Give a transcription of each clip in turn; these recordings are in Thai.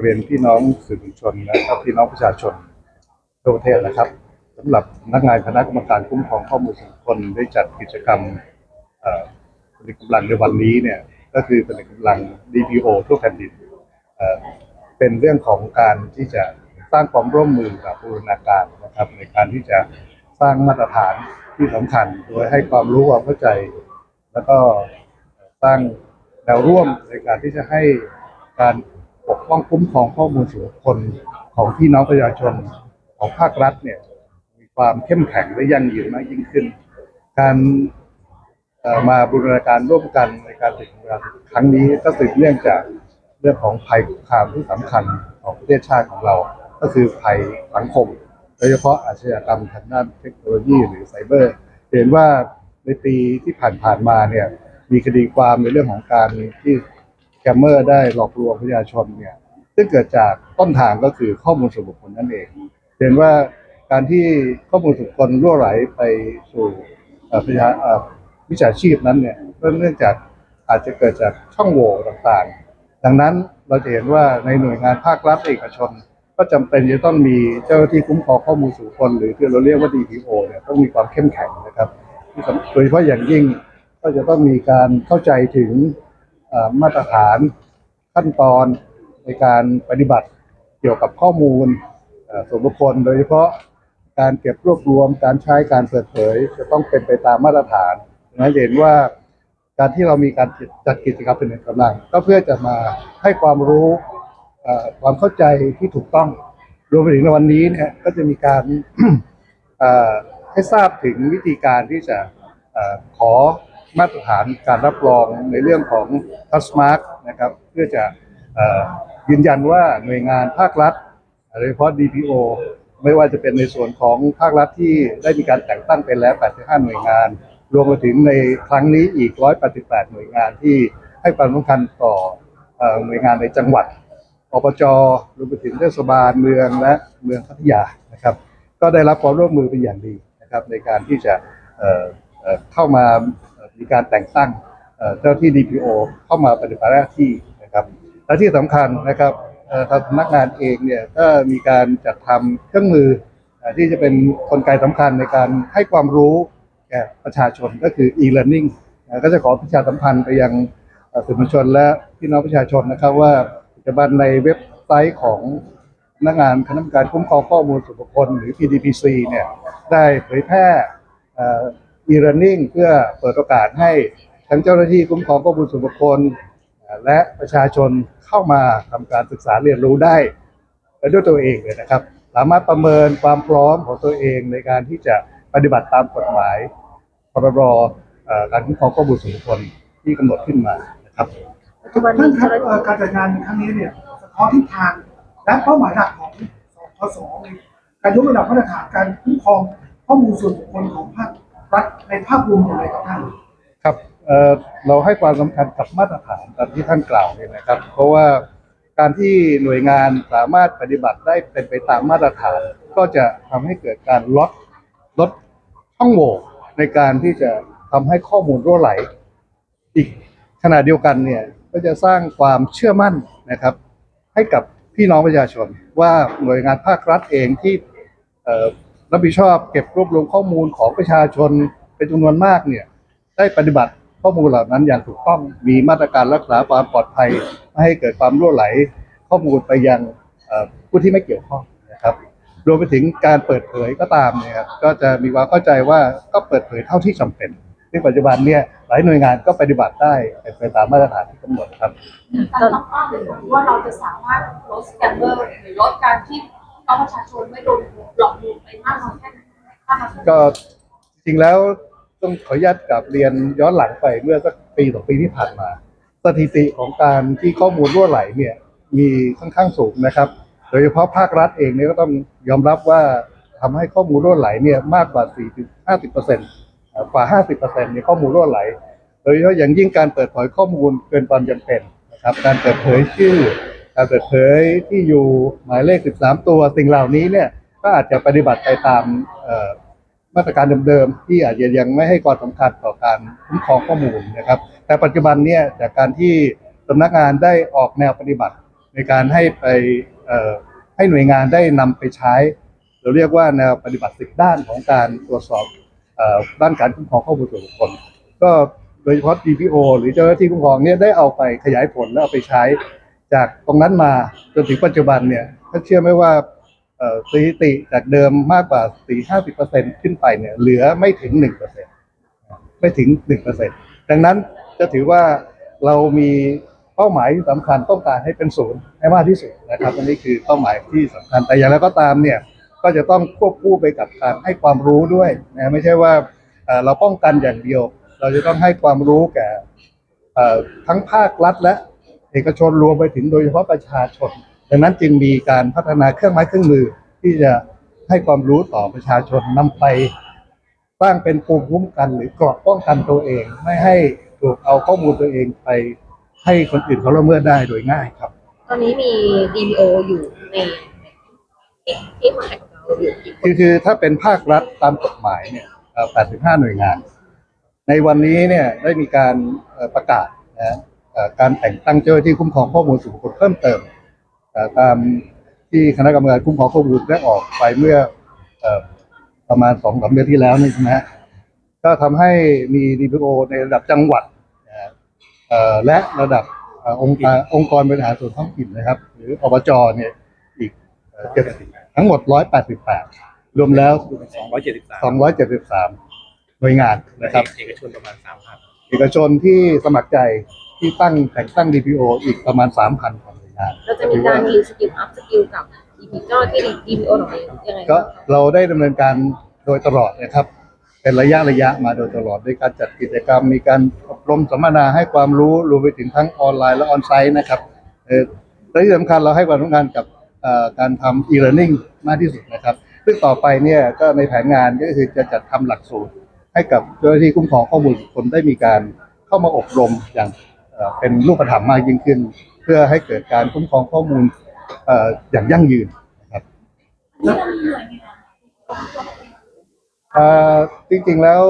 เรียนพี่น้องสื่อมวลชนและพี่น้องประชาชนทั่วประเทศนะครับสำหรับนักงานคณะกรรมการคุ้มครองข้อมูลส่วนบุคคลได้จัดกิจกรรมผลิตกำลังในวันนี้เนี่ยก็คือผลิตกำลัง DPO ทั่วแผ่นดินเป็นเรื่องของการที่จะสร้างความร่วมมือกับบูรณาการนะครับ ในการที่จะสร้างมาตรฐานที่สำคัญ โดยให้ความรู้ความเข้าใจ แล้วก็สร้างแนวร่วมในการที่จะให้การ ปกป้องคุ้มครองข้อมูลส่วนบุคคลของพี่น้องประชาชนของภาครัฐเนี่ยมีความเข้มแข็งและยั่งยืนมากยิ่งขึ้น การมาบูรณาการร่วมกันในการติดงานครั้งนี้ก็สืบเนื่องจากเรื่องของภัยคุกคามที่สำคัญของประเทศชาติของเรา ก็คือภัยสังคม โดยเฉพาะอาชญากรรมทางด้านเทคโนโลยีหรือไซเบอร์ เห็นว่าในปีที่ผ่านๆมาเนี่ยมีคดีความในเรื่องของการที่ มเมอร์ได้หลอกลวงประชาชนเนี่ยซึ่งเกิดจากต้นทางก็คือข้อมูลส่วนบุคคลนั่นเองเห็นว่าการที่ข้อมูลส่วนบุคคลรั่วไหลไปสู่ประชาวิชาชีพนั้นเนี่ยเนื่องจากอาจจะเกิดจากช่องโหว่ต่างๆ ดังนั้นเราจะเห็นว่าในหน่วยงานภาครัฐเอกชน ก็จำเป็นจะต้องมีเจ้าหน้าที่คุ้มครองข้อมูลส่วนบุคคลหรือที่เราเรียกว่า DPO เนี่ยต้องมีความเข้มแข็งนะครับโดยเฉพาะอย่างยิ่งก็จะต้องมีการเข้าใจถึง มาตรฐานขั้นตอนในการปฏิบัติเกี่ยวกับข้อมูลส่วนบุคคล โดยเฉพาะการเก็บรวบรวมการใช้การเปิดเผย จะต้องเป็นไปตามมาตรฐานนั้นจะเห็นว่าการที่เรามีการจัดกิจกรรมเป็นหนึ่งกำลัง ก็เพื่อจะมาให้ความรู้ความเข้าใจที่ถูกต้องรวมไปถึงในวันนี้เนี่ยก็จะมีการให้ทราบถึงวิธีการที่จะอ่อขอ มาตรฐานการรับรองในเรื่องของ t o u c h m a r k นะครับเพื่อจะยืนยันว่าหน่วยงานภาครัฐโดยเฉพาะ DPO ไม่ว่าจะเป็นในส่วนของภาครัฐที่ได้มีการแต่งตั้งไปแล้ว 85 หน่วยงาน รวมไปถึงในครั้งนี้อีก 188 หน่วยงานที่ให้ความสำคัญต่ออหน่วยงานในจังหวัดอบจรวมไปถึงเทศบาลเมืองและเมืองพัทยานะครับ ก็ได้รับความร่วมมือเป็นอย่างดีนะครับในการที่จะเเเข้ามา มีการแต่งตั้งเจ้าที่ DPO เข้ามาปฏิบัติหน้าที่นะครับและที่สำคัญนะครับทางสำนักงานเองเนี่ยก็มีการจัดทำเครื่องมือที่จะเป็นกลไกสำคัญในการให้ความรู้แก่ประชาชนก็คือ e-learning ก็จะขอประชาสัมพันธ์ไปยังสื่อมวลชนและพี่น้องประชาชนนะครับว่าปัจจุบันในเว็บไซต์ของนักงานคณะกรรมการคุ้มครองข้อมูลส่วนบุคคลหรือ PDPC เนี่ยได้เผยแพร่ e-learning เพื่อเปิดโอกาสให้ทั้งเจ้าหน้าที่คุ้มครองข้อมูลส่วนบุคคล และประชาชนเข้ามาทำการศึกษาเรียนรู้ได้ด้วยตัวเองเลยนะครับ สามารถประเมินความพร้อมของตัวเองในการที่จะปฏิบัติตามกฎหมายพรบการคุ้มครองข้อมูลส่วนบุคคลที่กำหนดขึ้นมานะครับปัจจุบันท่านี้นครับเจ้าหน้าเอ่อที่การจัดงานครั้งนี้เนี่ยสะท้อนทิศทางและเป้าหมายหลักของสทศการยกระดับมาตรฐานการคุ้มครองข้อมูลส่วนบุคคลของภาค รัฐในภาพรวมอย่างไรครับท่านครับเอ่อเราให้ความสำคัญกับมาตรฐานตามที่ท่านกล่าวเนี่ยนะครับ เพราะว่าการที่หน่วยงานสามารถปฏิบัติได้เป็นไปตามมาตรฐาน ก็จะทำให้เกิดการลดลดช่องโหว่ในการที่จะทำให้ข้อมูลรั่วไหล อีกขณะเดียวกันเนี่ยก็จะสร้างความเชื่อมั่นนะครับ ให้กับพี่น้องประชาชนว่าหน่วยงานภาครัฐเองที่เอ่อ รับผิดชอบเก็บรวบรวมข้อมูลของประชาชนเป็นจำนวนมากเนี่ยได้ปฏิบัติข้อมูลเหล่านั้นอย่างถูกต้องมีมาตรการรักษาความปลอดภัยไม่ให้เกิดความรั่วไหล ข้อมูลไปยังผู้ที่ไม่เกี่ยวข้องนะครับรวมไปถึงการเปิดเผยก็ตามเนี่ยครับก็จะมีความเข้าใจว่าก็เปิดเผยเท่าที่จำเป็นซึ่งปัจจุบันเนี่ยหลายหน่วยงานก็ปฏิบัติได้ไปตามมาตรฐานที่กำหนดครับการตั้งป้าเลยว่าเราจะสามารถลดสแกมเมอร์หรือลดการที่ เอาประชาชนไม่โดนหลอกลวงไปมากน้อยแค่ไหนถ้ามาก็จริงๆแล้วต้องขออนุญาตกลับเรียนย้อนหลังไปเมื่อสักปีสองปีที่ผ่านมา สถิติของการที่ข้อมูลรั่วไหลเนี่ยมีค่อนข้างสูงนะครับ โดยเฉพาะภาครัฐเองเนี่ยก็ต้องยอมรับว่าทำให้ข้อมูลรั่วไหลเนี่ยมากกว่า 4-50%กว่า 50%เนี่ยข้อมูลรั่วไหล โดยเฉพาะอย่างยิ่งการเปิดเผยข้อมูลเกินความจำเป็นนะครับ การเปิดเผยชื่อ การเปิดเผยที่อยู่หมายเลข 13 ตัวสิ่งเหล่านี้เนี่ยก็อาจจะปฏิบัติไปตามมาตรการเดิมๆที่อาจจะยังไม่ให้ความสำคัญต่อการคุ้มครองข้อมูลนะครับ แต่ปัจจุบันเนี่ยจากการที่สำนักงานได้ออกแนวปฏิบัติในการให้ไปให้หน่วยงานได้นำไปใช้ เราเรียกว่าแนวปฏิบัติสิบด้านของการตรวจสอบด้านการคุ้มครองข้อมูลส่วนบุคคลก็โดยเฉพาะ DPO หรือเจ้าหน้าที่คุ้มครองเนี่ยได้เอาไปขยายผลแล้วเอาไปใช้ จากตรงนั้นมาจนถึงปัจจุบันเนี่ยถ้าเชื่อไหมว่าสถิติจากเดิมมากกว่า 4 50เปอร์เซ็นขึ้นไปเนี่ยเหลือไม่ถึง1เปอร์เซ็นไม่ถึง1เปอร์เซ็นดังนั้นจะถือว่าเรามีเป้าหมายที่สำคัญต้องการให้เป็นศูนย์ให้มากที่สุดนะครับอันนี้คือเป้าหมายที่สำคัญแต่อย่างไรก็ตามเนี่ยก็จะต้องควบคู่ไปกับการให้ความรู้ด้วยนะไม่ใช่ว่าเราป้องกันอย่างเดียว เราจะต้องให้ความรู้แก่ทั้งภาครัฐและ เอกชนรวมไปถึงโดยเฉพาะประชาชน ดังนั้นจึงมีการพัฒนาเครื่องไม้เครื่องมือที่จะให้ความรู้ต่อประชาชนนำไปสร้างเป็นภูมิคุ้มกันหรือเกราะป้องกันตัวเอง ไม่ให้ถูกเอาข้อมูลตัวเองไปให้คนอื่นเขาละเมิดได้โดยง่ายครับ ตอนนี้มี DPO อยู่ในที่คอนแทคเราอยู่กี่คนคือคือถ้าเป็นภาครัฐตามกฎหมายเนี่ยเอ่อ85 หน่วยงาน ในวันนี้เนี่ยได้มีการเอ่อประกาศนะฮะเอ่อ การแต่งตั้งเจ้าหน้าที่คุ้มครองข้อมูลส่วนบุคคลเพิ่มเติมเอ่อตามที่คณะกรรมการคุ้มครองข้อมูลได้ออกไปเมื่อเอ่อประมาณสองสามเดือนที่แล้วนี่ใช่ไหมฮะก็ทำให้มี DPO ในระดับจังหวัดนะฮะเอ่อและระดับเอ่อองค์การองค์กรบริหารส่วนท้องถิ่นนะครับ หรืออบจเนี่ยอีกเอ่อ70ทั้งหมด188รวมแล้วสองร้อยเจ็ดสิบสาม273หน่วยงานนะครับ เอกชนประมาณสามพันเอกชนที่สมัครใจ ที่ตั้งแต่งตั้ง DPO อีกประมาณ 3,000กว่าหน่วยงานเราจะมีการรีสกิลอัพสกิลกับ DP เจ้าหน้าที่ DPO ของเรายังไงก็บ้างคะเราได้ดำเนินการโดยตลอดนะครับ เป็นระยะระยะมาโดยตลอดด้วยการจัดกิจกรรม มีการอบรมสัมมนาให้ความรู้รวมไปถึงทั้งออนไลน์และออนไซต์นะครับเออและที่สำคัญเราให้ความสำคัญกับเอ่อการทำ e-learning มากที่สุดนะครับ ซึ่งต่อไปเนี่ยก็ในแผนงานก็คือจะจัดทำหลักสูตร ให้กับเจ้าหน้าที่คุ้มครองข้อมูลบุคคลได้มีการเข้ามาอบรมอย่าง เอ่อเป็นรูปธรรมมากยิ่งขึ้น เพื่อให้เกิดการคุ้มครองข้อมูลเอ่ออย่างยั่งยืนนะครับเอ่อจริงๆแล้ว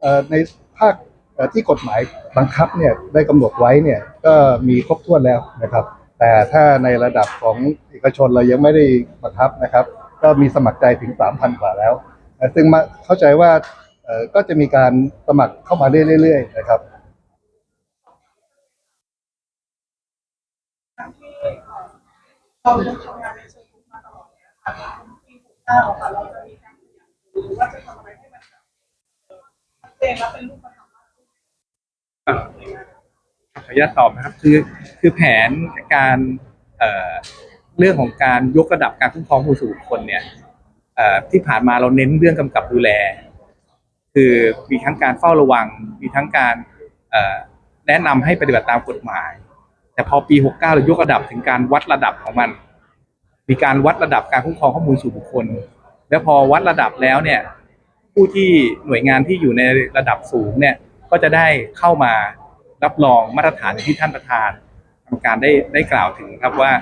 เอ่อในภาคเอ่อที่กฎหมายบังคับเนี่ยได้กำหนดไว้เนี่ยก็มีครบถ้วนแล้วนะครับ แต่ถ้าในระดับของเอกชนเรายังไม่ได้บังคับนะครับ ก็มีสมัครใจถึง 3,000 กว่าแล้วเอ่อซึ่งมาเข้าใจว่าเอ่อก็จะมีการสมัครเข้ามาเรื่อยๆนะครับ เราต้องทำงานในเชิงรุกมาตลอดเนี่ยค่ะปีหกเก้าค่ะเราจะมีการขยับหรือว่าจะทำอะไรให้มันแบบชัดเจนและเป็นรูปธรรมมากขึ้นขออนุญาตตอบนะครับคือคือแผนการเอ่อเรื่องของการยกระดับการคุ้มครองผู้สู่บุคคลเนี่ยเอ่อที่ผ่านมาเราเน้นเรื่องกำกับดูแล คือมีทั้งการเฝ้าระวัง มีทั้งการเอ่อแนะนำให้ปฏิบัติตามกฎหมาย แต่พอปี 69 เรายกระดับถึงการวัดระดับของมัน มีการวัดระดับการคุ้มครองข้อมูลสู่บุคคล แล้วพอวัดระดับแล้วเนี่ย ผู้ที่หน่วยงานที่อยู่ในระดับสูงเนี่ยก็จะได้เข้ามารับรองมาตรฐานที่ท่านประธานกรรมการได้ได้กล่าวถึงครับว่า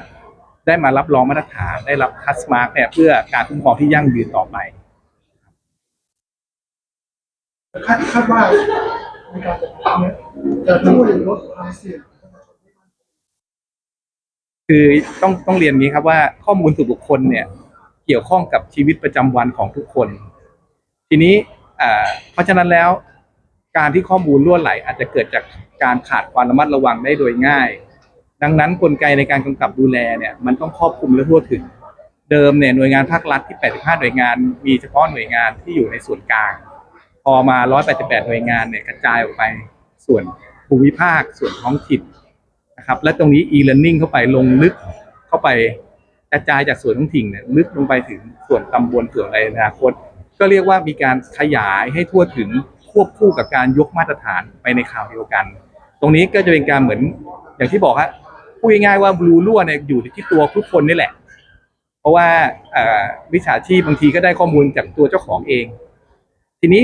ได้มารับรองมาตรฐานได้รับทัสมาร์กเนี่ยเพื่อการคุ้มครองที่ยั่งยืนต่อไปคาดคาดว่าในการจัดการเนี้ยจะช่วยลดความเสี่ยง คือต้องต้องเรียนนี้ครับว่าข้อมูลส่วนบุคคลเนี่ยเกี่ยวข้องกับชีวิตประจำวันของทุกคน ทีนี้เพราะฉะนั้นแล้วการที่ข้อมูลล่วไหล อาจจะเกิดจากการขาดความระมัดระวังได้โดยง่าย ดังนั้นกลไกในการกำกับดูแลเนี่ยมันต้องครอบคลุมและทั่วถึง เดิมเนี่ยหน่วยงานภาครัฐที่ 85 หน่วยงาน มีเฉพาะหน่วยงานที่อยู่ในส่วนกลาง พอมา 188 หน่วยงานเนี่ยกระจายออกไปส่วนภูมิภาค ส่วนท้องถิ่น นะครับและตรงนี้ e-learning เข้าไปลงลึกเข้าไปกระจายจากส่วนท้องถิ่นเนี่ยลึกลงไปถึงส่วนตำบลส่วนอะไรในอนาคต ก็เรียกว่ามีการขยายให้ทั่วถึงควบคู่กับการยกมาตรฐานไปในข่าวเดียวกัน ตรงนี้ก็จะเป็นการเหมือนอย่างที่บอกฮะพูดง่ายๆว่ารูรั่วเนี่ยอยู่ที่ตัวทุกคนนี่แหละ เพราะว่าวิชาชีพบางทีก็ได้ข้อมูลจากตัวเจ้าของเอง ทีนี้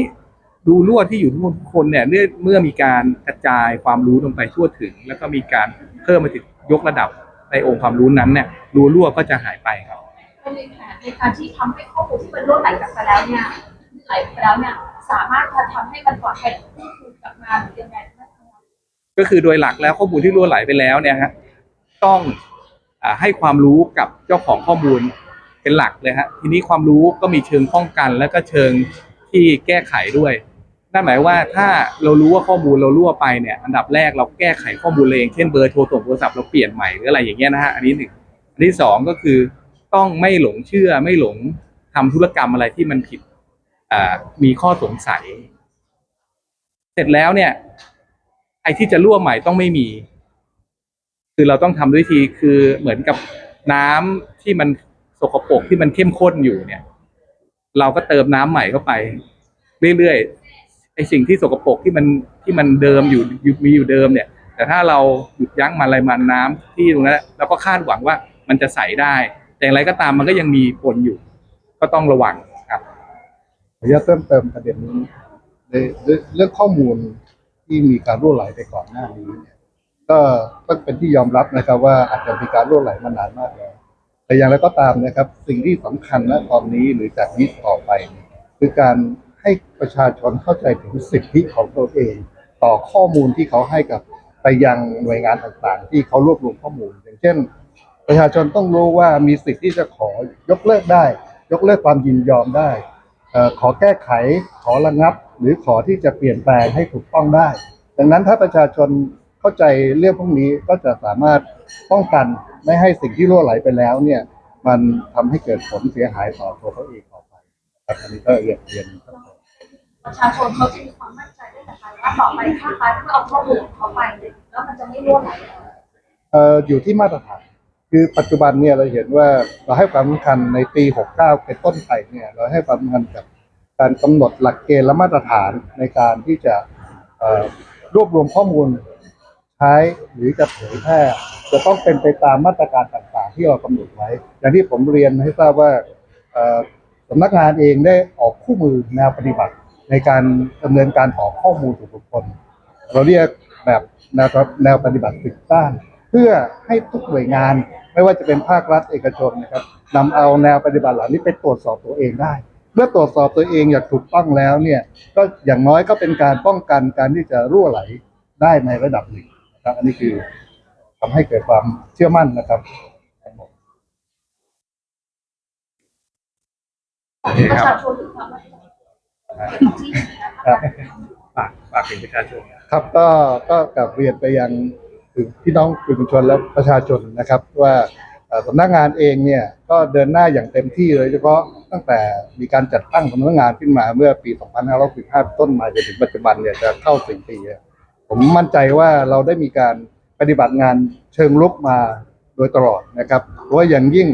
รูรั่วที่อยู่ทุกคนเนี่ยเมื่อเมื่อมีการกระจายความรู้ลงไปทั่วถึง แล้วก็มีการเพิ่มมาถึงยกระดับในองค์ความรู้นั้นเนี่ยรูรั่วก็จะหายไปครับเป็นในแผนในการที่ทำให้ข้อมูลที่มันล่วไหลกลับไปแล้วเนี่ยไหลไปแล้วเนี่ยสามารถจะทำให้มันปลอดภัยกับผู้คืนกลับมาหรือยังไงบ้างคะก็คือโดยหลักแล้วข้อมูลที่รั่วไหลไปแล้วเนี่ยฮะต้องอาให้ความรู้กับเจ้าของข้อมูลเป็นหลักเลยฮะทีนี้ความรู้ก็มีเชิงป้องกัน แล้วก็เชิงที่แก้ไขด้วย นั่นหมายว่าถ้าเรารู้ว่าข้อมูลเรารั่วไปเนี่ยอันดับแรกเราแก้ไขข้อมูลเองเช่นเบอร์โทรส่งโทรศัพท์เราเปลี่ยนใหม่หรืออะไรอย่างเงี้ยนะฮะอันนี้หนึ่งอันที่สองก็คือต้องไม่หลงเชื่อไม่หลงทำธุรกรรมอะไรที่มันผิดมีข้อสงสัย เสร็จแล้วเนี่ยไอ้ที่จะรั่วใหม่ต้องไม่มี คือเราต้องทำด้วยวิธีคือเหมือนกับน้ำที่มันสกปรกที่มันเข้มข้นอยู่เนี่ย เราก็เติมน้ำใหม่เข้าไป เรื่อยๆ ไอสิ่งที่สกปรกที่มันที่มันเดิมอยู่ยมีอยู่เดิมเนี่ย แต่ถ้าเราหยุดยั้งมันอะไรมันน้ำที่ตรงนั้นเราก็คาดหวังว่ามันจะใสได้ แต่อย่างไรก็ตามมันก็ยังมีปนอยู่ ก็ต้องระวังครับขออนุญาตเพิ่มเติมประเด็นนี้ในเรื่องข้อมูลที่มีการรั่วไหลไปก่อนหน้านี้เนี่ยก็ต้องเป็นที่ยอมรับนะครับ ว่าอาจจะมีการรั่วไหลมานานมากแล้วแต่อย่างไรก็ตามนะครับ สิ่งที่สำคัญณตอนนี้หรือจากนี้ต่อไป คือการ ให้ประชาชนเข้าใจถึงสิทธิของตัวเอง ต่อข้อมูลที่เขาให้กับไปยังหน่วยงานต่างๆ ที่เขารวบรวมข้อมูล อย่างเช่น ประชาชนต้องรู้ว่ามีสิทธิ์ที่จะขอยกเลิกได้ ยกเลิกความยินยอมได้ขอแก้ไขขอระงับ หรือขอที่จะเปลี่ยนแปลงให้ถูกต้องได้ ดังนั้นถ้าประชาชนเข้าใจเรื่องพวกนี้ก็จะสามารถป้องกันไม่ให้สิ่งที่รั่วไหลไปแล้วเนี่ยมันทำให้เกิดผลเสียหายต่อตัวเขาเองต่อไปอันนี้ก็เรียนเรียนครับ ประชาชนเขาจะมีความมั่นใจได้นะคะว่าต่อไปถ้ารัฐเพื่อเอาข้อมูลของเขาไปเนี่ยแล้วมันจะไม่รั่วไหลเอ่ออยู่ที่มาตรฐาน คือปัจจุบันเนี่ยเราเห็นว่าเราให้ความสำคัญในปี 69 เป็นต้นไปเนี่ยเราให้ความสำคัญกับการกำหนดหลักเกณฑ์และมาตรฐานในการที่จะเอ่อรวบรวมข้อมูลใช้หรือจะเผยแพร่จะต้องเป็นไปตามมาตรการต่างๆ ที่เรากำหนดไว้ อย่างที่ผมเรียนให้ทราบว่าเอ่อสำนักงานเองได้ออกคู่มือแนวปฏิบัติ ในการดำเนินการขอข้อมูลส่วนบุคคล เราเรียกแบบแนวแนวปฏิบัติสิบด้าน เพื่อให้ทุกหน่วยงาน ไม่ว่าจะเป็นภาครัฐเอกชนนะครับนำเอาแนวปฏิบัติเหล่านี้ไปตรวจสอบตัวเองได้ เมื่อตรวจสอบตัวเองอย่างถูกต้องแล้วเนี่ยก็อย่างน้อยก็เป็นการป้องกันการที่จะรั่วไหลได้ในระดับหนึ่งนะครับอันนี้คือทำให้เกิดความเชื่อมั่นนะครับประชาชนหรือความมั่นใจที่ ครับฝากฝากถึงประชาชนครับก็ก็กลับเรียนไปยังถึงพี่น้องสื่อมวลชนและประชาชนนะครับ ว่าสำนักงานเองเนี่ยก็เดินหน้าอย่างเต็มที่เลยเฉพาะตั้งแต่มีการจัดตั้งสำนักงานขึ้นมาเมื่อปี 2515 ต้นมาจนถึงปัจจุบันเนี่ยจะเข้าสี่ปีผมมั่นใจว่าเราได้มีการปฏิบัติงานเชิงลุกมาโดยตลอดนะครับเพราะว่าอย่างยิ่ง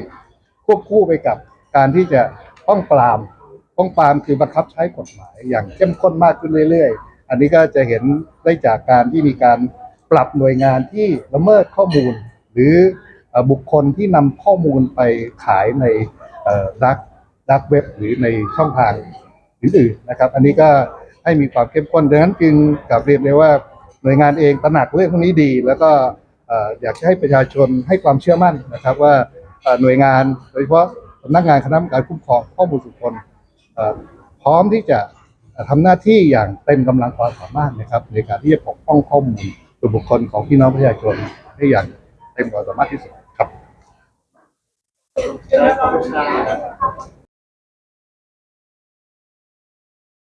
ควบคู่ไปกับการที่จะป้องปราม ป้องปรามคือบังคับใช้กฎหมายอย่างเข้มข้นมากขึ้นเรื่อย ๆ อันนี้ก็จะเห็นได้จากการที่มีการปรับหน่วยงานที่ละเมิดข้อมูล หรือบุคคลที่นำข้อมูลไปขายในดักดักเว็บหรือในช่องทางอื่นๆนะครับ อันนี้ก็ให้มีความเข้มข้นดังนั้นจึงกลับเรียนเลยว่าหน่วยงานเองตระหนักเรื่องพวกนี้ดี แล้วก็อยากจะให้ประชาชนให้ความเชื่อมั่นนะครับว่าหน่วยงานโดยเฉพาะสำนักงานคณะกรรมการคุ้มครองข้อมูลส่วนบุคคล พร้อมที่จะทำหน้าที่อย่างเต็มกำลังความสามารถนะครับในการที่จะปกป้องข้อมูลส่วนบุคคลของพี่น้องประชาชนให้อย่างเต็มความสามารถที่สุดครับ